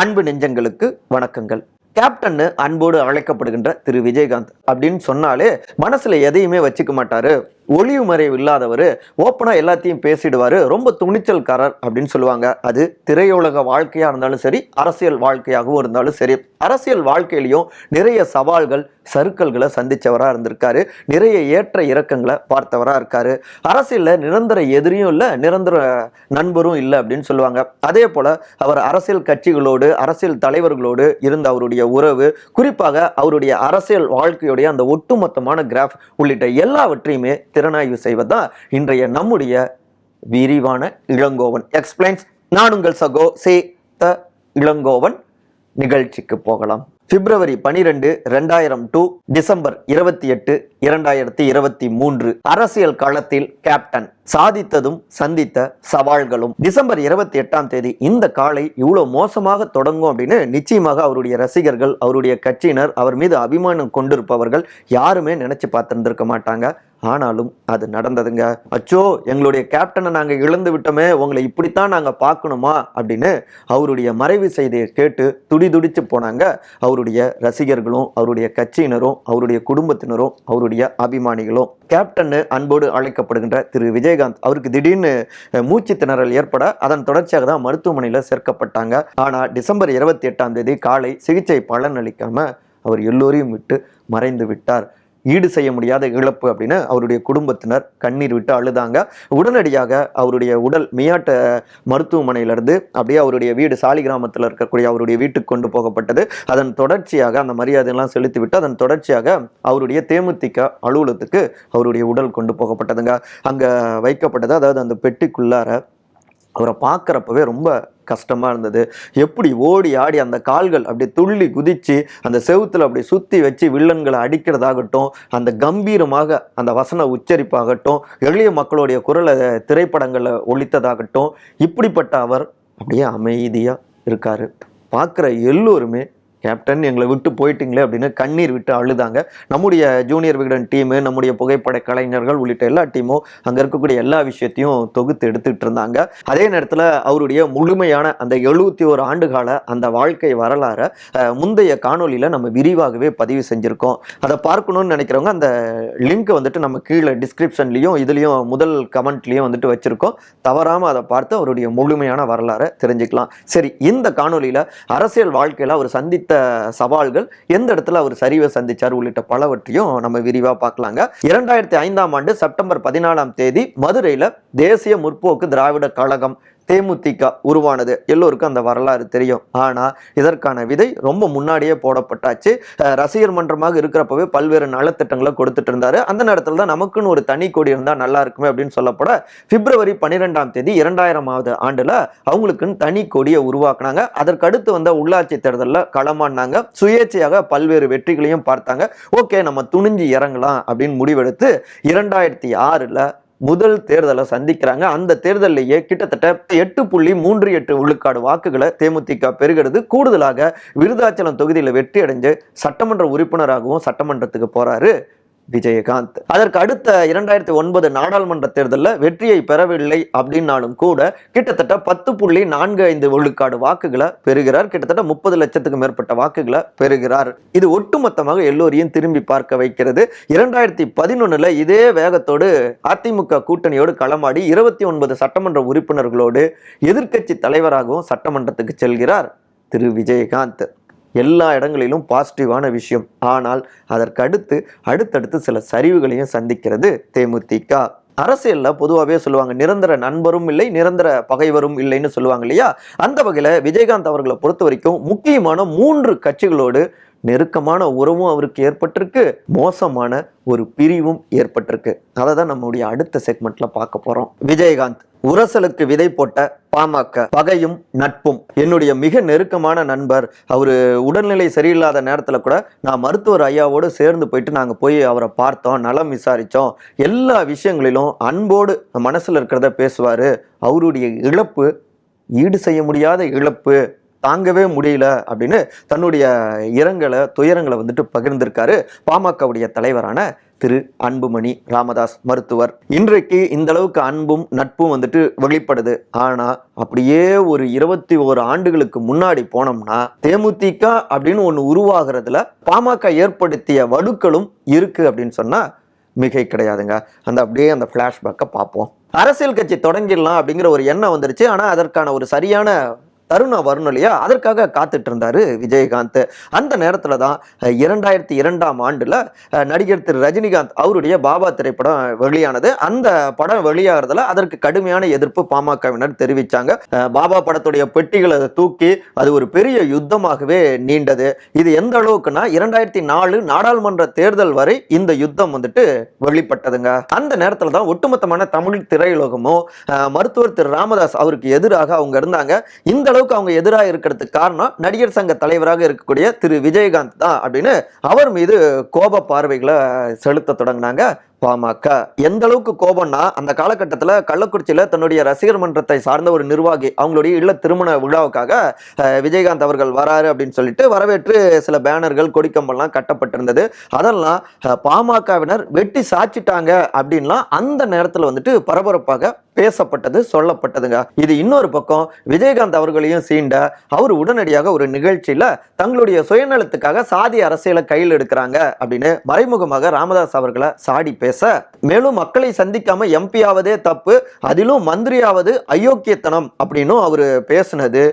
அன்பு நெஞ்சங்களுக்கு வணக்கங்கள். கேப்டன்னு அன்போடு அழைக்கப்படுகின்ற திரு விஜயகாந்த் அப்படின்னு சொன்னாலே மனசுல எதையுமே வச்சுக்க மாட்டாரு. ஒளிவு மறைவு இல்லாதவர் ஓப்பனாக எல்லாத்தையும் பேசிடுவார். ரொம்ப துணிச்சல்காரர் அப்படின்னு சொல்லுவாங்க. அது திரையுலக வாழ்க்கையாக இருந்தாலும் சரி அரசியல் வாழ்க்கையாகவும் இருந்தாலும் சரி அரசியல் வாழ்க்கையிலையும் நிறைய சவால்கள் சறுக்கல்களை சந்தித்தவராக இருந்திருக்காரு. நிறைய ஏற்ற இறக்கங்களை பார்த்தவராக இருக்காரு. அரசியலில் நிரந்தர எதிரியும் இல்லை நிரந்தர நண்பரும் இல்லை அப்படின்னு சொல்லுவாங்க. அதே போல் அவர் அரசியல் கட்சிகளோடு அரசியல் தலைவர்களோடு இருந்த அவருடைய உறவு குறிப்பாக அவருடைய அரசியல் வாழ்க்கையுடைய அந்த ஒட்டுமொத்தமான கிராஃப் உள்ளிட்ட எல்லாவற்றையுமே திறனாய்வு செய்வதுதான் இன்றைய நம்முடைய விரிவான இளங்கோவன். எக்ஸ்பிளைன்ஸ் நான் உங்கள் சகோ சே த இளங்கோவன். நிகழ்ச்சிக்கு போகலாம். பிப்ரவரி பனிரெண்டு ரெண்டாயிரம் டு டிசம்பர் இருபத்தி எட்டு இரண்டாயிரத்தி இருபத்தி மூன்று. அரசியல் களத்தில் கேப்டன் சாதித்ததும் சந்தித்த சவால்களும். டிசம்பர் இருபத்தி எட்டாம் தேதி இந்த காலை இவ்வளோ மோசமாக தொடங்கும் அப்படின்னு நிச்சயமாக அவருடைய ரசிகர்கள் அவருடைய கட்சியினர் அவர் மீது அபிமானம் கொண்டிருப்பவர்கள் யாருமே நினைச்சு பார்த்துருந்துருக்க மாட்டாங்க. ஆனாலும் அது நடந்ததுங்க. அச்சோ எங்களுடைய கேப்டனை நாங்கள் இழந்து விட்டோமே உங்களை இப்படித்தான் நாங்கள் பார்க்கணுமா அப்படின்னு அவருடைய மறைவு செய்தியை கேட்டு துடி துடிச்சு போனாங்க. அவருடைய ரசிகர்களும் அவருடைய கட்சியினரும் அவருடைய குடும்பத்தினரும் அவருடைய அபிமானிகளும். கேப்டன்னு அன்போடு அழைக்கப்படுகின்ற திரு விஜயகாந்த் அவருக்கு திடீர்னு மூச்சு திணறல் ஏற்பட அதன் தொடர்ச்சியாக தான் மருத்துவமனையில் சேர்க்கப்பட்டாங்க. ஆனால் டிசம்பர் இருபத்தி எட்டாம் தேதி காலை சிகிச்சை பலன் அவர் எல்லோரையும் விட்டு மறைந்து விட்டார். ஈடு செய்ய முடியாத இழப்பு அப்படின்னு அவருடைய குடும்பத்தினர் கண்ணீர் விட்டு அழுதாங்க. உடனடியாக அவருடைய உடல் மியாட்ட மருத்துவமனையிலிருந்து அப்படியே அவருடைய வீடு சாலி கிராமத்தில் இருக்கக்கூடிய அவருடைய வீட்டுக்கு கொண்டு போகப்பட்டது. அதன் தொடர்ச்சியாக அந்த மரியாதையெல்லாம் செலுத்திவிட்டு அதன் தொடர்ச்சியாக அவருடைய தேமுதிக அலுவலகத்துக்கு அவருடைய உடல் கொண்டு போகப்பட்டதுங்க. அங்கே வைக்கப்பட்டது அதாவது அந்த பெட்டிக்குள்ளார அவரை பார்க்குறப்பவே ரொம்ப கஷ்டமாக இருந்தது. எப்படி ஓடி ஆடி அந்த கால்கள் அப்படி துள்ளி குதித்து அந்த செவுத்துல அப்படி சுற்றி வச்சு வில்லன்களை அடிக்கிறதாகட்டும் அந்த கம்பீரமாக அந்த வசன உச்சரிப்பாகட்டும் எளிய மக்களுடைய குரலை திரைப்படங்களை ஒழித்ததாகட்டும் இப்படிப்பட்ட அவர் அப்படியே அமைதியாக இருக்கார். பார்க்குற எல்லோருமே கேப்டன் எங்களை விட்டு போயிட்டீங்களே அப்படின்னு கண்ணீர் விட்டு அழுதாங்க. நம்முடைய ஜூனியர் விகடன் டீமு நம்முடைய புகைப்பட கலைஞர்கள் உள்ளிட்ட எல்லா டீமும் அங்கே இருக்கக்கூடிய எல்லா விஷயத்தையும் தொகுத்து எடுத்துட்டு இருந்தாங்க. அதே நேரத்தில் அவருடைய முழுமையான அந்த எழுபத்தி ஒரு ஆண்டுகால அந்த வாழ்க்கை வரலாறை முந்தைய காணொலியில் நம்ம விரிவாகவே பதிவு செஞ்சுருக்கோம். அதை பார்க்கணும்னு நினைக்கிறவங்க அந்த லிங்க் வந்துட்டு நம்ம கீழே டிஸ்கிரிப்ஷன்லையும் இதுலேயும் முதல் கமெண்ட்லேயும் வந்துட்டு வச்சுருக்கோம். தவறாமல் அதை பார்த்து அவருடைய முழுமையான வரலாறை தெரிஞ்சுக்கலாம். சரி இந்த காணொலியில் அரசியல் வாழ்க்கையில் அவர் சந்தித்த சவால்கள் எந்த இடத்துல அவர் சரிவை சந்திச்சார் உள்ளிட்ட பலவற்றையும் நம்ம விரிவாக பார்க்கலாங்க. இரண்டாயிரத்தி ஐந்தாம் ஆண்டு செப்டம்பர் பதினாலாம் தேதி மதுரையில் தேசிய முற்போக்கு திராவிட கழகம் தேமுதிக உருவானது. எல்லோருக்கும் அந்த வரலாறு தெரியும். ஆனா இதற்கான விதை ரொம்ப முன்னாடியே போடப்பட்டாச்சு. ரசிகர் மன்றமாக இருக்கிறப்பவே பல்வேறு நலத்திட்டங்களை கொடுத்துட்டு இருந்தாரு. அந்த நேரத்தில் தான் நமக்குன்னு ஒரு தனி கொடி இருந்தால் நல்லா இருக்குமே அப்படின்னு சொல்லப்பட பிப்ரவரி பன்னிரெண்டாம் தேதி இரண்டாயிரமாவது ஆண்டுல அவங்களுக்குன்னு தனி கொடியை உருவாக்குனாங்க. அதற்கடுத்து வந்த உள்ளாட்சி தேர்தலில் களமாடினாங்க. சுயேட்சையாக பல்வேறு வெற்றிகளையும் பார்த்தாங்க. ஓகே நம்ம துணிஞ்சு இறங்கலாம் அப்படின்னு முடிவெடுத்து இரண்டாயிரத்தி ஆறுல முதல் தேர்தலை சந்திக்கிறாங்க. அந்த தேர்தலிலேயே கிட்டத்தட்ட எட்டு புள்ளி மூன்று எட்டு விழுக்காடு வாக்குகளை தேமுதிக பெறுகிறது. கூடுதலாக விருதாச்சலம் தொகுதியில் வெற்றி அடைஞ்சு சட்டமன்ற உறுப்பினராகவும் சட்டமன்றத்துக்கு போறாரு. விஜயகாந்த். அதற்கு அடுத்த இரண்டாயிரத்தி ஒன்பது நாடாளுமன்ற தேர்தலில் வெற்றியை பெறவில்லை அப்படின்னாலும் கூட கிட்டத்தட்ட பத்து புள்ளி நான்கு ஐந்து விழுக்காடு வாக்குகளை பெறுகிறார். கிட்டத்தட்ட முப்பது லட்சத்துக்கு மேற்பட்ட வாக்குகளை பெறுகிறார். இது ஒட்டுமொத்தமாக எல்லோரையும் திரும்பி பார்க்க வைக்கிறது. இரண்டாயிரத்தி பதினொன்னுல இதே வேகத்தோடு அதிமுக கூட்டணியோடு களமாடி இருபத்தி ஒன்பது சட்டமன்ற உறுப்பினர்களோடு எதிர்க்கட்சி தலைவராகவும் சட்டமன்றத்துக்கு செல்கிறார் திரு விஜயகாந்த். எல்லா இடங்களிலும் பாசிட்டிவான விஷயம். ஆனால் அதற்கடுத்து அடுத்தடுத்து சில சரிவுகளையும் சந்திக்கிறது தேமுதிக. அரசியலில் பொதுவாகவே சொல்லுவாங்க நிரந்தர நண்பரும் இல்லை நிரந்தர பகைவரும் இல்லைன்னு சொல்லுவாங்க இல்லையா? அந்த வகையில் விஜயகாந்த் அவர்களை பொறுத்த வரைக்கும் முக்கியமான மூன்று கட்சிகளோடு நெருக்கமான உறவும் அவருக்கு ஏற்பட்டிருக்கு. மோசமான ஒரு பிரிவும் ஏற்பட்டிருக்கு. அதை தான் நம்முடைய அடுத்த செக்மெண்ட்ல பார்க்க போறோம். விஜயகாந்த் உரசலுக்கு விதை போட்ட பாமக பகையும் நட்பும். என்னுடைய மிக நெருக்கமான நண்பர் அவர் உடல்நிலை சரியில்லாத நேரத்தில் கூட நான் மருத்துவர் ஐயாவோடு சேர்ந்து போயிட்டு நாங்கள் போய் அவரை பார்த்தோம் நலம் விசாரித்தோம் எல்லா விஷயங்களிலும் அன்போடு மனசில் இருக்கிறத பேசுவார். அவருடைய இழப்பு ஈடு செய்ய முடியாத இழப்பு தாங்கவே முடியல அப்படின்னு தன்னுடைய இரங்கலை துயரங்களை வந்துட்டு பகிர்ந்திருக்காரு பாமகவுடைய தலைவரான திரு அன்புமணி ராமதாஸ் மருத்துவர். இன்றைக்கு இந்த அளவுக்கு அன்பும் நட்பும் வந்துட்டு வெளிப்படுது. ஆனா அப்படியே ஒரு இருபத்தி ஓரு ஆண்டுகளுக்கு முன்னாடி போனோம்னா தேமுதிக அப்படின்னு ஒன்று உருவாகிறதுல பாமக ஏற்படுத்திய வடுக்களும் இருக்கு அப்படின்னு சொன்னா மிகை கிடையாதுங்க. அந்த அப்படியே அந்த ஃப்ளாஷ்பேக்கை பார்ப்போம். அரசியல் கட்சி தொடங்கிடலாம் அப்படிங்கிற ஒரு எண்ணம் வந்துருச்சு. ஆனால் அதற்கான ஒரு சரியான தருணம் வரணும் இல்லையா? அதற்காக காத்துட்டு இருந்தாரு விஜயகாந்த். அந்த நேரத்தில் தான் இரண்டாயிரத்தி இரண்டாம் ஆண்டில் நடிகர் திரு. ரஜினிகாந்த் அவருடைய பாபா திரைப்படம் வெளியானது. அந்த படம் வெளியாகிறதுல அதற்கு கடுமையான எதிர்ப்பு பாமகவினர் தெரிவிச்சாங்க. பாபா படத்துடைய பெட்டிகளை தூக்கி அது ஒரு பெரிய யுத்தமாகவே நீண்டது. இது எந்த அளவுக்குன்னா இரண்டாயிரத்தி நாலு நாடாளுமன்ற தேர்தல் வரை இந்த யுத்தம் வந்துட்டு வெளிப்பட்டதுங்க. அந்த நேரத்தில் தான் ஒட்டுமொத்தமான தமிழ் திரையுலகமும் மருத்துவர் திரு. ராமதாஸ் அவருக்கு எதிராக அவங்க இருந்தாங்க. இந்த அளவுக்கு அவங்க எதிராக இருக்கிறதுக்கு காரணம் நடிகர் சங்க தலைவராக இருக்கக்கூடிய திரு விஜயகாந்த் தான் அப்படின்னு அவர் மீது கோப பார்வைகளை செலுத்த தொடங்கினாங்க பாமக. எந்த அளவுக்கு கோபம்னா அந்த காலகட்டத்தில் கள்ளக்குறிச்சியில் தன்னுடைய ரசிகர் மன்றத்தை சார்ந்த ஒரு நிர்வாகி அவங்களுடைய இல்ல திருமண விழாவுக்காக விஜயகாந்த் அவர்கள் வராரு அப்படின்னு சொல்லிட்டு வரவேற்று சில பேனர்கள் கொடிக்கம்பெல்லாம் கட்டப்பட்டிருந்தது. அதெல்லாம் பாமகவினர் வெட்டி சாச்சிட்டாங்க அப்படின்லாம் அந்த நேரத்தில் வந்துட்டு பரபரப்பாக பேசப்பட்டது சொல்லப்பட்டதுங்க. இது இன்னொரு பக்கம் விஜயகாந்த் அவர்களையும் சீண்ட அவர் உடனடியாக ஒரு நிகழ்ச்சியில தங்களுடைய சுயநலத்துக்காக சாதி அரசியலை கையில் எடுக்கிறாங்க அப்படின்னு மறைமுகமாக ராமதாஸ் அவர்களை சாடி பேச மேலும் மக்களை சந்திக்காம எம்பி ஆவதே தப்பு அதிலும் மந்திரியாவது அயோக்கியத்தனம் அப்படின்னும் அவர் பேசுனது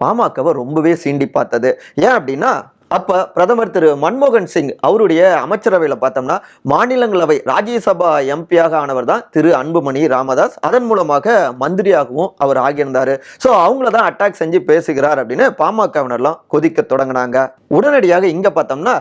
பாமகவை ரொம்பவே சீண்டி பார்த்தது. ஏன் அப்படின்னா அப்போ பிரதமர் திரு மன்மோகன் சிங் அவருடைய அமைச்சரவையில் பார்த்தோம்னா மாநிலங்களவை ராஜ்யசபா எம்பியாக ஆனவர் தான் திரு அன்புமணி ராமதாஸ். அதன் மூலமாக மந்திரியாகவும் அவர் ஆகியிருந்தார். ஸோ அவங்கள தான் அட்டாக் செஞ்சு பேசுகிறார் அப்படின்னு பாமகவினர்லாம் கொதிக்க தொடங்கினாங்க. உடனடியாக இங்கே பார்த்தோம்னா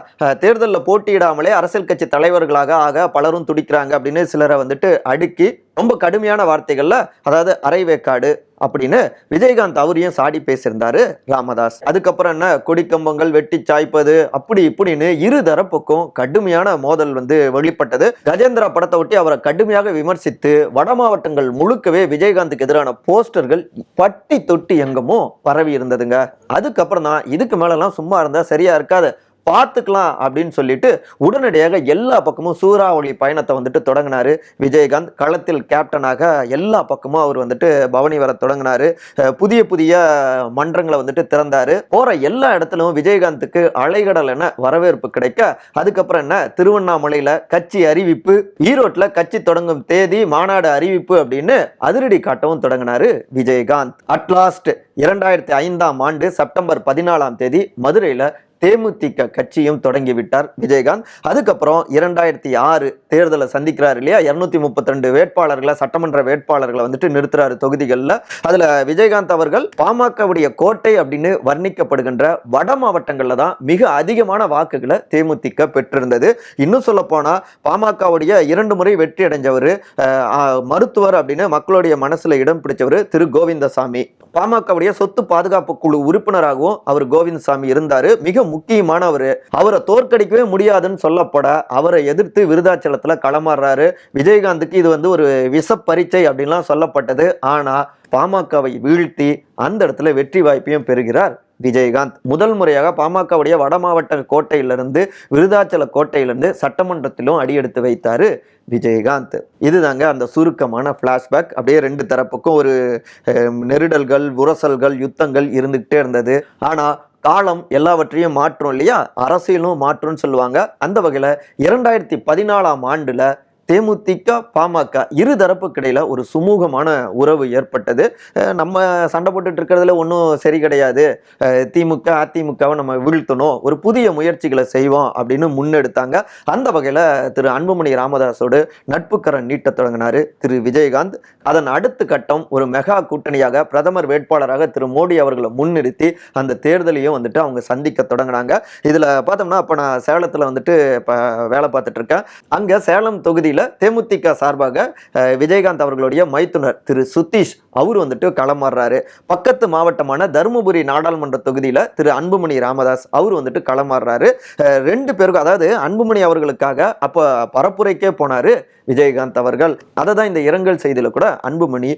தேர்தலில் போட்டியிடாமலே அரசியல் கட்சி தலைவர்களாக ஆக பலரும் துடிக்கிறாங்க அப்படின்னு சிலரை வந்துட்டு அடுக்கி ரொம்ப கடுமையான வார்த்தைகள்ல அதாவது அரைவேக்காடு அப்படின்னு விஜயகாந்த் அவரையும் சாடி பேசியிருந்தாரு ராமதாஸ். அதுக்கப்புறம் என்ன? கொடிக்கம்பங்கள் வெட்டி சாய்ப்பது அப்படி இப்படின்னு இரு தரப்புக்கும் கடுமையான மோதல் வந்து வெளிப்பட்டது. கஜேந்திரா படத்தை ஒட்டி அவரை கடுமையாக விமர்சித்து வட மாவட்டங்கள் முழுக்கவே விஜயகாந்துக்கு எதிரான போஸ்டர்கள் பட்டி தொட்டி எங்கமோ பரவி இருந்ததுங்க. அதுக்கப்புறம் தான் இதுக்கு மேலெல்லாம் சும்மா இருந்தா சரியா இருக்காது. பார்த்துக்கலாம் அப்படின்னு சொல்லிட்டு உடனடியாக எல்லா பக்கமும் சூறாவளி பயணத்தை வந்துட்டு தொடங்கினார். விஜயகாந்த் களத்தில் கேப்டனாக எல்லா பக்கமும் அவர் வந்துட்டு பவனி வர தொடங்கினாரு. புதிய புதிய மன்றங்களை வந்துட்டு திறந்தார். போகிற எல்லா இடத்துலயும் விஜயகாந்துக்கு அலைகடல் என வரவேற்பு கிடைக்க அதுக்கப்புறம் என்ன? திருவண்ணாமலையில் கட்சி அறிவிப்பு ஈரோட்டில் கட்சி தொடங்கும் தேதி மாநாடு அறிவிப்பு அப்படின்னு அதிரடி காட்டவும் தொடங்கினாரு விஜயகாந்த். அட்லாஸ்ட் இரண்டாயிரத்தி ஐந்தாம் ஆண்டு செப்டம்பர் பதினாலாம் தேதி மதுரையில் தேமுதிக கட்சியும் தொடங்கி விட்டார் விஜயகாந்த். அதுக்கப்புறம் இரண்டாயிரத்தி ஆறு தேர்தலை சந்திக்கிறார் இல்லையா? இரநூத்தி முப்பத்தி ரெண்டு வேட்பாளர்களை சட்டமன்ற வேட்பாளர்களை வந்துட்டு நிறுத்துறாரு தொகுதிகளில். அதுல விஜயகாந்த் அவர்கள் பாமகவுடைய கோட்டை அப்படின்னு வர்ணிக்கப்படுகின்ற வட மாவட்டங்கள்ல தான் மிக அதிகமான வாக்குகளை தேமுதிக பெற்றிருந்தது. இன்னும் சொல்ல போனா பாமகவுடைய இரண்டு முறை வெற்றி அடைஞ்சவர் மருத்துவர் அப்படின்னு மக்களுடைய மனசுல இடம் பிடிச்சவர் திரு கோவிந்தசாமி. பாமகவுடைய சொத்து பாதுகாப்பு குழு உறுப்பினராகவும் அவர் கோவிந்தசாமி இருந்தார். மிக முக்கியமானவர். அவரை தோற்கடிக்கவே முடியாதுன்னு சொல்லப்பட அவரை எதிர்த்து விருதாச்சலத்தில் களமாடுறாரு. விஜயகாந்துக்கு இது வந்து ஒரு விஷ பரீட்சை அப்படின்லாம் சொல்லப்பட்டது. ஆனால் பாமகவை வீழ்த்தி அந்த இடத்துல வெற்றி வாய்ப்பையும் பெறுகிறார். விஜயகாந்த். முதல் முறையாக பாமகவுடைய வட மாவட்ட கோட்டையிலிருந்து விருதாச்சல கோட்டையிலிருந்து சட்டமன்றத்திலும் அடியெடுத்து வைத்தார் விஜயகாந்த். இதுதாங்க அந்த சுருக்கமான ஃப்ளாஷ்பேக் அப்படியே ரெண்டு தரப்புக்கும் ஒரு நெருடல்கள் உரசல்கள் யுத்தங்கள் இருந்துக்கிட்டே இருந்தது. ஆனால் காலம் எல்லாவற்றையும் மாற்றும் இல்லையா? அரசியலும் மாற்றும்னு சொல்லுவாங்க. அந்த வகையில் இரண்டாயிரத்தி பதினாலாம் ஆண்டில் தேமுதிக பாமக இரு தரப்புக்கு இடையில ஒரு சுமூகமான உறவு ஏற்பட்டது. நம்ம சண்டை போட்டுட்டு இருக்கிறதுல ஒன்றும் சரி கிடையாது. திமுக அதிமுகவை நம்ம வீழ்த்தணும். ஒரு புதிய முயற்சிகளை செய்வோம் அப்படின்னு முன்னெடுத்தாங்க. அந்த வகையில் திரு அன்புமணி ராமதாஸோடு நட்புக்கரன் நீட்டத் தொடங்கினார் திரு விஜயகாந்த். அதன் அடுத்த கட்டம் ஒரு மெகா கூட்டணியாக பிரதமர் வேட்பாளராக திரு மோடி அவர்களை முன்னிறுத்தி அந்த தேர்தலையும் வந்துட்டு அவங்க சந்திக்க தொடங்கினாங்க. இதில் பார்த்தோம்னா அப்போ நான் சேலத்தில் வந்துட்டு இப்போ வேலை பார்த்துட்ருக்கேன் அங்கே சேலம் தொகுதியில் கூட்டணியில தேமுதிக சார்பாக விஜயகாந்த் அவர்களுடைய மைத்துனர் திரு சுதீஷ் அவர் வந்துட்டு களமாறுறாரு பக்கத்து மாவட்டமான தருமபுரி நாடாளுமன்ற தொகுதியில் திரு அன்புமணி ராமதாஸ் அவர் வந்துட்டு களமாறுறாரு ரெண்டு பேருக்கும் அதாவது அன்புமணி அவர்களுக்காக அப்போ பரப்புரைக்கே போனாரு விஜயகாந்த் அவர்கள். அதை தான் இந்த இரங்கல் செய்தியில கூட அன்புமணி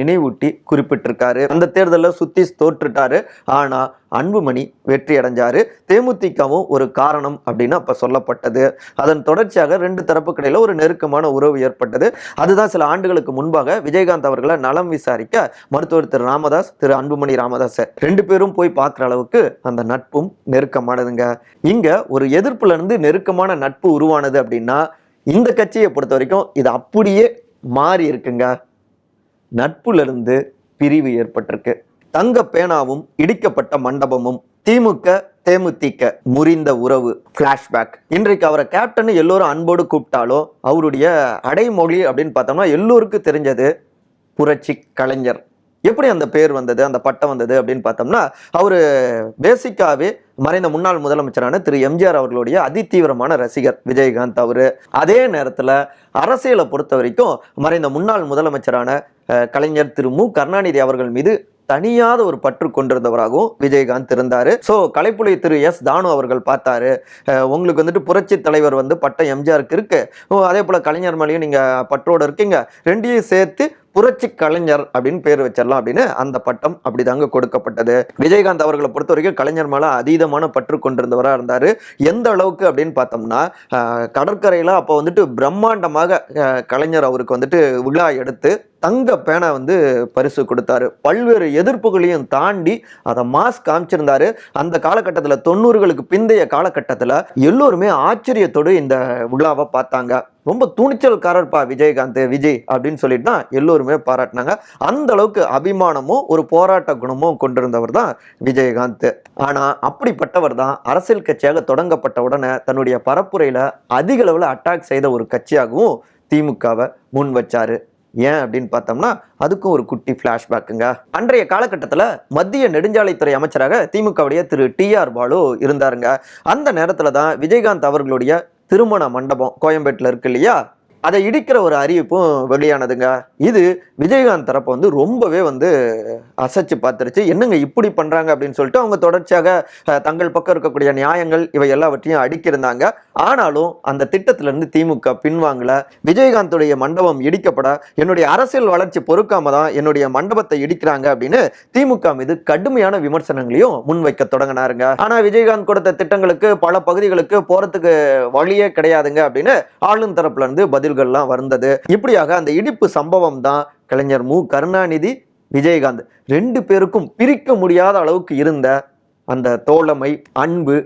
நினைவூட்டி குறிப்பிட்டிருக்காரு. அந்த தேர்தலில் சுத்தீஷ் தோற்றுட்டாரு. ஆனா அன்புமணி வெற்றி அடைஞ்சாரு. தேமுதிகவும் ஒரு காரணம் அப்படின்னு அப்போ சொல்லப்பட்டது. அதன் தொடர்ச்சியாக ரெண்டு தரப்புக்கு இடையில ஒரு நெருக்கமான உறவு ஏற்பட்டது. அதுதான் சில ஆண்டுகளுக்கு முன்பாக விஜயகாந்த் அவர்களை நலம் விசாரிக்க மருத்துவர் திரு ராமதாஸ் திரு அன்புமணி ராமதாஸ் ரெண்டு பேரும் போய் பார்க்குற அளவுக்கு அந்த நட்பும் நெருக்கமானதுங்க. இங்க ஒரு எதிர்ப்புல இருந்து நெருக்கமான நட்பு உருவானது அப்படின்னா இந்த கட்சியை பொறுத்த வரைக்கும் இது அப்படியே மாறி இருக்குங்க. நட்புல இருந்து பிரிவு ஏற்பட்டிருக்கு. தங்க பேனாவும் இடிக்கப்பட்ட மண்டபமும் திமுக தேமுதிக முறிந்த உறவு. பிளாஷ்பேக் இன்றைக்கு அவரை கேப்டன் எல்லோரும் அன்போடு கூப்பிட்டாலும் அவருடைய அடைமொழி அப்படின்னு பார்த்தோம்னா எல்லோருக்கும் தெரிஞ்சது புரட்சி கலைஞர். எப்படி அந்த பேர் வந்தது அந்த பட்டம் வந்தது அப்படின்னு பார்த்தோம்னா அவர் பேசிக்காவே மறைந்த முன்னாள் முதலமைச்சரான திரு எம்ஜிஆர் அவர்களுடைய அதிதீவிரமான ரசிகர் விஜயகாந்த் அவரு. அதே நேரத்தில் அரசியலை பொறுத்த வரைக்கும் மறைந்த முன்னாள் முதலமைச்சரான கலைஞர் திரு மு கருணாநிதி அவர்கள் மீது தனியாத ஒரு பற்று கொண்டிருந்தவராகவும் விஜயகாந்த் இருந்தார். ஸோ கலைப்புலி திரு எஸ் தானு அவர்கள் பார்த்தாரு. உங்களுக்கு வந்துட்டு புரட்சி தலைவர் வந்து பட்டம் எம்ஜிஆருக்கு இருக்கு. ஓ, அதே போல் கலைஞர் மேலேயும் நீங்கள் பற்றோடு இருக்கீங்க. ரெண்டையும் சேர்த்து புரட்சி கலைஞர் அப்படின்னு பேர் வச்சிடலாம் அப்படின்னு அந்த பட்டம் அப்படிதாங்க கொடுக்கப்பட்டது. விஜயகாந்த் அவர்களை பொறுத்த வரைக்கும் கலைஞர் மேல அதீதமான பற்று கொண்டிருந்தவராக இருந்தார். எந்த அளவுக்கு அப்படின்னு பார்த்தோம்னா கடற்கரையில் அப்போ வந்துட்டு பிரம்மாண்டமாக கலைஞர் அவருக்கு வந்துட்டு விழா எடுத்து தங்க பேனை வந்து பரிசு கொடுத்தாரு. பல்வேறு எதிர்ப்புகளையும் தாண்டி அதை மாஸ் காமிச்சிருந்தாரு. அந்த காலகட்டத்தில் தொண்ணூறுகளுக்கு பிந்தைய காலகட்டத்தில் எல்லோருமே ஆச்சரியத்தோடு இந்த விழாவை பார்த்தாங்க. ரொம்ப துணிச்சல்காரர்ப்பா விஜயகாந்த் விஜய் அப்படின்னு சொல்லிட்டு தான் எல்லோருமே பாராட்டினாங்க. அந்த அளவுக்கு அபிமானமும் ஒரு போராட்ட குணமும் கொண்டிருந்தவர் தான் விஜயகாந்த். ஆனால் அப்படிப்பட்டவர் தான் அரசியல் கட்சியாக தொடங்கப்பட்ட உடனே தன்னுடைய பரப்புரையில் அதிக அளவில் அட்டாக் செய்த ஒரு கட்சியாகவும் திமுகவை முன் வச்சாரு. ஏன் அப்படின்னு பார்த்தோம்னா அதுக்கும் ஒரு குட்டி ஃப்ளாஷ்பேக்குங்க அன்றைய காலகட்டத்தில் மத்திய நெடுஞ்சாலைத்துறை அமைச்சராக திமுகவுடைய திரு டி ஆர் பாலு இருந்தாருங்க. அந்த நேரத்தில் தான் விஜயகாந்த் அவர்களுடைய திருமண மண்டபம் கோயம்பேட்டில் இருக்கு இல்லையா? அதை இடிக்கிற ஒரு அறிவிப்பும் வெளியானதுங்க. இது விஜயகாந்த் தரப்பை வந்து ரொம்பவே வந்து அசைச்சு பார்த்துருச்சு. என்னங்க இப்படி பண்ணுறாங்க அப்படின்னு சொல்லிட்டு அவங்க தொடர்ச்சியாக தங்கள் பக்கம் இருக்கக்கூடிய நியாயங்கள் இவை எல்லாவற்றையும் அடிக்கிருந்தாங்க. ஆனாலும் அந்த திட்டத்திலேருந்து திமுக பின்வாங்கல. விஜயகாந்துடைய மண்டபம் இடிக்கப்பட என்னுடைய அரசியல் வளர்ச்சி பொறுக்காம தான் என்னுடைய மண்டபத்தை இடிக்கிறாங்க அப்படின்னு திமுக மீது கடுமையான விமர்சனங்களையும் முன்வைக்க தொடங்கினாருங்க. ஆனால் விஜயகாந்த் கொடுத்த திட்டங்களுக்கு பல பகுதிகளுக்கு போகிறதுக்கு வழியே கிடையாதுங்க அப்படின்னு ஆளும் தரப்புலேருந்து பதில் பதில்கள்லாம் வந்தது. இப்படியாக அந்த இடிப்பு சம்பவம் தான் கலைஞர் மு. கருணாநிதி விஜயகாந்த் ரெண்டு பேருக்கும் பிரிக்க முடியாத அளவுக்கு இருந்த அந்த தோழமை அன்பு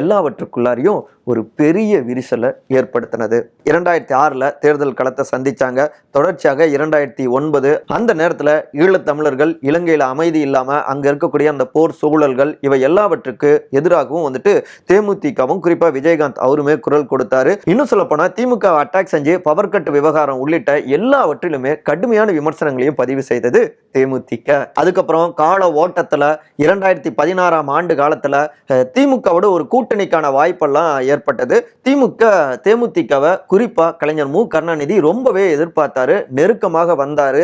எல்லாவற்றுக்குள்ளாரையும் ஒரு பெரிய விரிசலை ஏற்படுத்தினது. இரண்டாயிரத்தி ஆறில் தேர்தல் களத்தை சந்தித்தாங்க தொடர்ச்சியாக இரண்டாயிரத்தி ஒன்பது அந்த நேரத்தில் ஈழத்தமிழர்கள் இலங்கையில் அமைதி இல்லாமல் அங்கே இருக்கக்கூடிய அந்த போர் சூழல்கள் இவை எல்லாவற்றுக்கு எதிராகவும் வந்துட்டு தேமுதிகவும் குறிப்பாக விஜயகாந்த் அவருமே குரல் கொடுத்தாரு. இன்னும் சொல்லப்போனால் திமுக அட்டாக் செஞ்சு பவர் கட் விவகாரம் உள்ளிட்ட எல்லாவற்றிலுமே கடுமையான விமர்சனங்களையும் பதிவு செய்தது தேமுதிக. அதுக்கப்புறம் கால ஓட்டத்தில் இரண்டாயிரத்தி பதினாறாம் ஆண்டு காலத்தில் திமுகவோட ஒரு கூட்டணிக்கான வாய்ப்பெல்லாம் ஏற்பட்டது. திமுக தேமுதிகவை குறிப்பாக கலைஞர் மு. கருணாநிதி ரொம்பவே எதிர்பார்த்தாரு. நெருக்கமாக வந்தார்.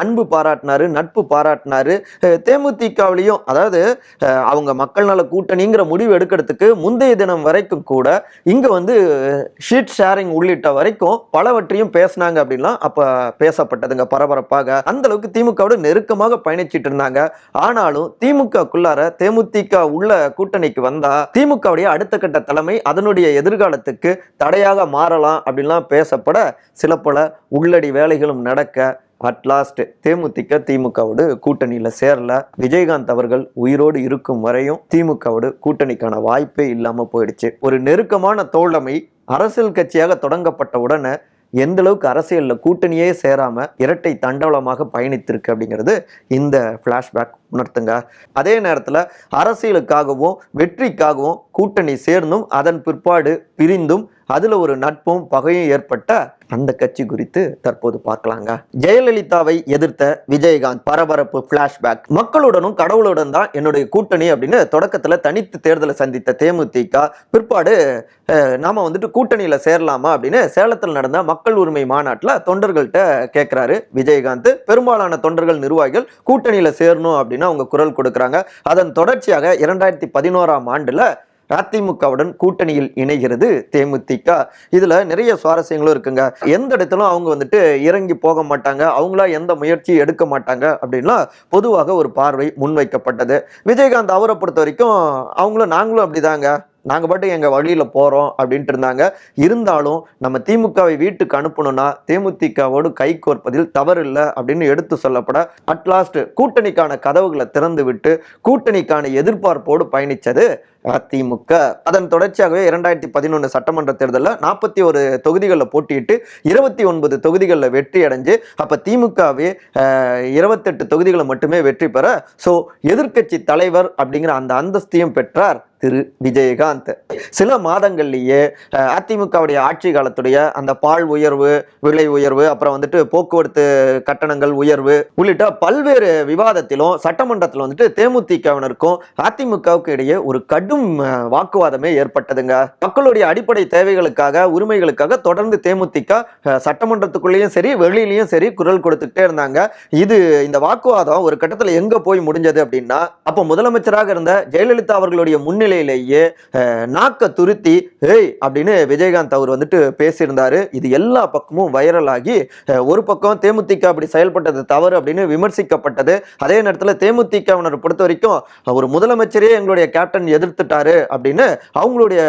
அன்பு பாராட்டினாரு நட்பு பாராட்டினாரு. தேமுதிகவிலையும் அதாவது அவங்க மக்கள் நல கூட்டணிங்கிற முடிவு எடுக்கிறதுக்கு முந்தைய தினம் வரைக்கும் கூட இங்கே வந்து ஷீட் ஷேரிங் உள்ளிட்ட வரைக்கும் பலவற்றையும் பேசினாங்க அப்படின்லாம் அப்போ பேசப்பட்டதுங்க பரபரப்பாக. அந்த அளவுக்கு திமுகவோட நெருக்கமாக பயணிச்சிட்டு இருந்தாங்க. ஆனாலும் திமுகக்குள்ளார தேமுதிக உள்ள கூட்டணிக்கு வந்தா திமுகவுடைய அடுத்த கட்ட தலைமை அதனுடைய எதிர்காலத்துக்கு தடையாக மாறலாம் அப்படின்லாம் பேசப்பட சில பல உள்ளடி வேலைகளும் நடக்க அட்லாஸ்ட் தேமுதிக திமுகவோடு கூட்டணியில் சேரல. விஜயகாந்த் அவர்கள் உயிரோடு இருக்கும் வரையும் திமுகவோடு கூட்டணிக்கான வாய்ப்பே இல்லாம போயிடுச்சு. ஒரு நெருக்கமான தோழமை அரசியல் கட்சியாக தொடங்கப்பட்ட உடனே எந்த அளவுக்கு அரசியலில் கூட்டணியே சேராம இரட்டை தண்டவளமாக பயணித்திருக்கு அப்படிங்கிறது இந்த ஃப்ளாஷ்பேக் உணர்த்துங்க. அதே நேரத்தில் அரசியலுக்காகவும் வெற்றிக்காகவும் கூட்டணி சேர்ந்தும் அதன் பிற்பாடு பிரிந்தும் அதில் ஒரு நட்பும் பகையும் ஏற்பட்ட அந்த கட்சி குறித்து தற்போது பார்க்கலாங்க. ஜெயலலிதாவை எதிர்த்த விஜயகாந்த் பரபரப்பு பிளாஷ்பேக் மக்களுடனும் கடவுளுடன் தான் என்னுடைய கூட்டணி அப்படின்னு தொடக்கத்துல தனித்து தேர்தலை சந்தித்த தேமுதிக பிற்பாடு நாம் நாம வந்துட்டு கூட்டணியில சேரலாமா அப்படின்னு சேலத்தில் நடந்த மக்கள் உரிமை மாநாட்டில் தொண்டர்கள்ட்ட கேட்குறாரு விஜயகாந்த். பெரும்பாலான தொண்டர்கள் நிர்வாகிகள் கூட்டணியில் சேரணும் அப்படின்னு அவங்க குரல் கொடுக்குறாங்க. அதன் தொடர்ச்சியாக இரண்டாயிரத்தி பதினோராம் ஆண்டுல அதிமுகவுடன் கூட்டணியில் இணைகிறது தேமுதிக. இதுல நிறைய சுவாரஸ்யங்களும் இருக்குங்க. எந்த இடத்துல அவங்க வந்துட்டு இறங்கி போக மாட்டாங்க. அவங்களா எந்த முயற்சியும் எடுக்க மாட்டாங்க அப்படின்லாம் பொதுவாக ஒரு பார்வை முன்வைக்கப்பட்டது. விஜயகாந்த் அவரை பொறுத்த வரைக்கும் அவங்களும் நாங்களும் அப்படிதாங்க. நாங்கள் பாட்டு எங்கள் வழியில் போகிறோம் அப்படின்ட்டு இருந்தாங்க. இருந்தாலும் நம்ம திமுகவை வீட்டுக்கு அனுப்பணும்னா தேமுதிகவோடு கை கோர்ப்பதில் தவறு இல்லை அப்படின்னு எடுத்து சொல்லப்பட அட்லாஸ்ட் கூட்டணிக்கான கதவுகளை திறந்து விட்டு கூட்டணிக்கான எதிர்பார்ப்போடு பயணித்தது அதிமுக. அதன் தொடர்ச்சியாகவே இரண்டாயிரத்தி பதினொன்று சட்டமன்ற தேர்தலில் நாற்பத்தி ஒரு தொகுதிகளில் போட்டியிட்டு இருபத்தி ஒன்பது தொகுதிகளில் வெற்றி அடைஞ்சு அப்போ திமுகவே இருபத்தெட்டு தொகுதிகளை மட்டுமே வெற்றி பெற ஸோ எதிர்க்கட்சி தலைவர் அப்படிங்கிற அந்த அந்தஸ்தையும் பெற்றார் திரு. விஜயகாந்த். சில மாதங்கள்லேயே அதிமுகவுடைய ஆட்சி காலத்துடைய அந்த பால் உயர்வு விலை உயர்வு அப்புறம் வந்துட்டு போக்குவரத்து கட்டணங்கள் உயர்வு உள்ளிட்ட பல்வேறு விவாதத்திலும் சட்டமன்றத்தில் வந்துட்டு தேமுதிகவினருக்கும் அதிமுகவுக்கு இடையே ஒரு கடும் வாக்குவாதமே ஏற்பட்டதுங்க. மக்களுடைய அடிப்படை தேவைகளுக்காக உரிமைகளுக்காக தொடர்ந்து தேமுதிக சட்டமன்றத்துக்குள்ளேயும் சரி வெளியிலையும் சரி குரல் கொடுத்துக்கிட்டே இருந்தாங்க. இது இந்த வாக்குவாதம் ஒரு கட்டத்தில் எங்க போய் முடிஞ்சது அப்படின்னா அப்போ முதலமைச்சராக இருந்த ஜெயலலிதா அவர்களுடைய முன்னிலையிலேயே நாக்க துருத்தி ஏய்! அப்படின்னு விஜயகாந்த் அவர் வந்துட்டு பேசியிருந்தாரு. இது எல்லா பக்கமும் வைரல் ஆகி ஒரு பக்கம் தேமுதிக அப்படி செயல்பட்டது தவறு அப்படின்னு விமர்சிக்கப்பட்டது. அதே நேரத்தில் தேமுதிகவினர் பொறுத்த வரைக்கும் ஒரு முதலமைச்சரே எங்களுடைய கேப்டன் எதிர்த்து எதிர்த்துட்டாரு அப்படின்னு அவங்களுடைய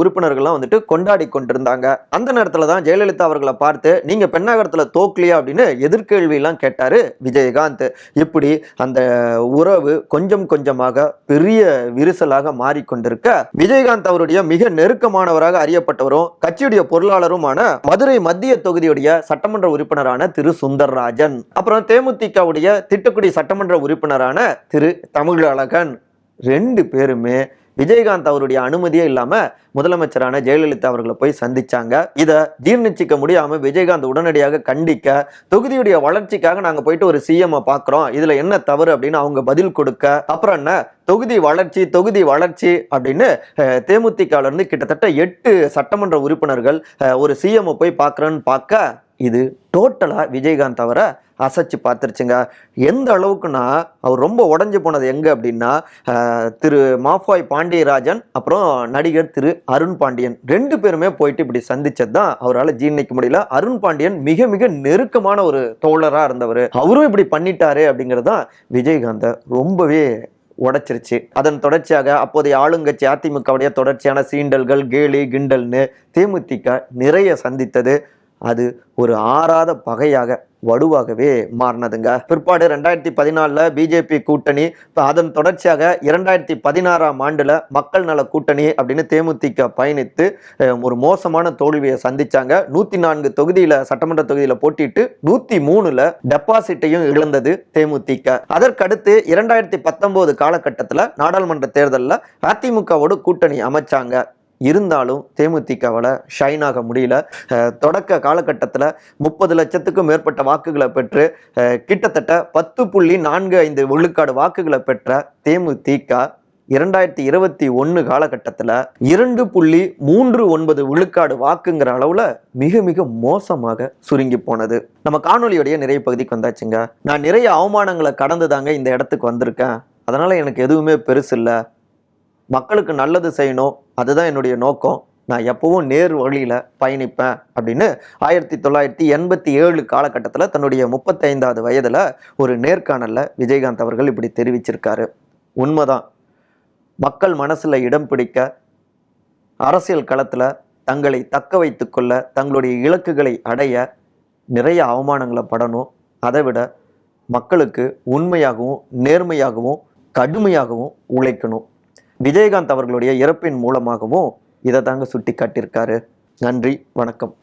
உறுப்பினர்கள்லாம் வந்துட்டு கொண்டாடி கொண்டிருந்தாங்க. அந்த நேரத்தில் தான் ஜெயலலிதா அவர்களை பார்த்து நீங்கள் பெண்ணாகரத்தில் தோக்கலையா? அப்படின்னு எதிர்கேள்வியெல்லாம் கேட்டாரு விஜயகாந்த். இப்படி அந்த உறவு கொஞ்சம் கொஞ்சமாக பெரிய விரிசலாக மாறிக்கொண்டிருக்க விஜயகாந்த் அவருடைய மிக நெருக்கமானவராக அறியப்பட்டவரும் கட்சியுடைய பொருளாளருமான மதுரை மத்திய தொகுதியுடைய சட்டமன்ற உறுப்பினரான திரு. சுந்தர்ராஜன் அப்புறம் தேமுதிகவுடைய திட்டுக்குடி சட்டமன்ற உறுப்பினரான திரு. தமிழழகன் ரெண்டு பேருமே விஜயகாந்த் அவருடைய அனுமதியே இல்லாம முதலமைச்சரான ஜெயலலிதா அவர்களை போய் சந்திச்சாங்க. இதை ஜீர்ணிச்சிக்க முடியாம விஜயகாந்த் உடனடியாக கண்டிக்க தொகுதியுடைய வளர்ச்சிக்காக நாங்க போயிட்டு ஒரு சிஎம் பாக்குறோம். இதுல என்ன தவறு அப்படின்னு அவங்க பதில் கொடுக்க அப்புறம் என்ன? தொகுதி வளர்ச்சி தொகுதி வளர்ச்சி அப்படின்னு அஹ், தேமுதிகல இருந்து கிட்டத்தட்ட எட்டு சட்டமன்ற உறுப்பினர்கள் ஒரு சிஎம் போய் பார்க்கறேன்னு பார்க்க இது டோட்டலாக விஜயகாந்த் அவரை அசைச்சு பார்த்துருச்சுங்க. எந்த அளவுக்குன்னா அவர் ரொம்ப உடஞ்சி போனது எங்கே அப்படின்னா திரு மாஃபாய் பாண்டியராஜன் அப்புறம் நடிகர் திரு அருண் பாண்டியன். ரெண்டு பேருமே போயிட்டு இப்படி சந்திச்சது தான் அவரால் ஜீர்ணிக்க முடியல. அருண் பாண்டியன் மிக மிக நெருக்கமான ஒரு தோழராக இருந்தவர். அவரும் இப்படி பண்ணிட்டாரு அப்படிங்கிறது தான் விஜயகாந்தை ரொம்பவே உடைச்சிருச்சு. அதன் தொடர்ச்சியாக அப்போதைய ஆளுங்கட்சி அதிமுகவுடைய தொடர்ச்சியான சீண்டல்கள் கேலி கிண்டல்னு தேமுதிக நிறைய சந்தித்தது. அது ஒரு ஆறாத பகையாக வடுவாகவே மாறினதுங்க. பிற்பாடு ரெண்டாயிரத்தி பதினாலில் பிஜேபி கூட்டணி இப்போ அதன் தொடர்ச்சியாக இரண்டாயிரத்தி பதினாறாம் ஆண்டில் மக்கள் நல கூட்டணி அப்படின்னு தேமுதிக பயணித்து ஒரு மோசமான தோல்வியை சந்திச்சாங்க. நூற்றி நான்கு தொகுதியில் சட்டமன்ற தொகுதியில் போட்டிட்டு நூற்றி மூணில் டெபாசிட்டையும் இழந்தது தேமுதிக. அதற்கடுத்து இரண்டாயிரத்தி பத்தொம்போது காலகட்டத்தில் நாடாளுமன்ற தேர்தலில் அதிமுகவோடு கூட்டணி அமைச்சாங்க. இருந்தாலும் தேமுதிகவால் ஷைன் ஆக முடியல தொடக்க காலகட்டத்தில் முப்பது லட்சத்துக்கும் மேற்பட்ட வாக்குகளை பெற்று கிட்டத்தட்ட பத்து புள்ளி நான்கு ஐந்து விழுக்காடு வாக்குகளை பெற்ற தேமுதிக இரண்டாயிரத்தி இருபத்தி ஒன்று காலகட்டத்தில் இரண்டு புள்ளி மூன்று ஒன்பது விழுக்காடு வாக்குங்கிற அளவில் மிக மிக மோசமாக சுருங்கி போனது. நம்ம காணொலியுடைய நிறைய பகுதிக்கு வந்தாச்சுங்க. நான் நிறைய அவமானங்களை கடந்து தாங்க இந்த இடத்துக்கு வந்திருக்கேன். அதனால் எனக்கு எதுவுமே பெருசு இல்லை மக்களுக்கு நல்லது செய்யணும் அதுதான் என்னுடைய நோக்கம். நான் எப்பவும் நேர் வழியில் பயணிப்பேன் அப்படின்னு ஆயிரத்தி தொள்ளாயிரத்தி எண்பத்தி ஏழு காலகட்டத்தில் தன்னுடைய முப்பத்தைந்தாவது வயதில் ஒரு நேர்காணலில் விஜயகாந்த் அவர்கள் இப்படி தெரிவிச்சிருக்காரு. உண்மைதான். மக்கள் மனசில் இடம் பிடிக்க அரசியல் களத்தில் தங்களை தக்க வைத்து கொள்ள தங்களுடைய இலக்குகளை அடைய நிறைய அவமானங்களை படணும். அதை விட மக்களுக்கு உண்மையாகவும் நேர்மையாகவும் கடுமையாகவும் உழைக்கணும். விஜயகாந்த் அவர்களுடைய இறப்பின் மூலமாகவும் இதை தாங்க சுட்டி காட்டியிருக்காரு நன்றி வணக்கம்.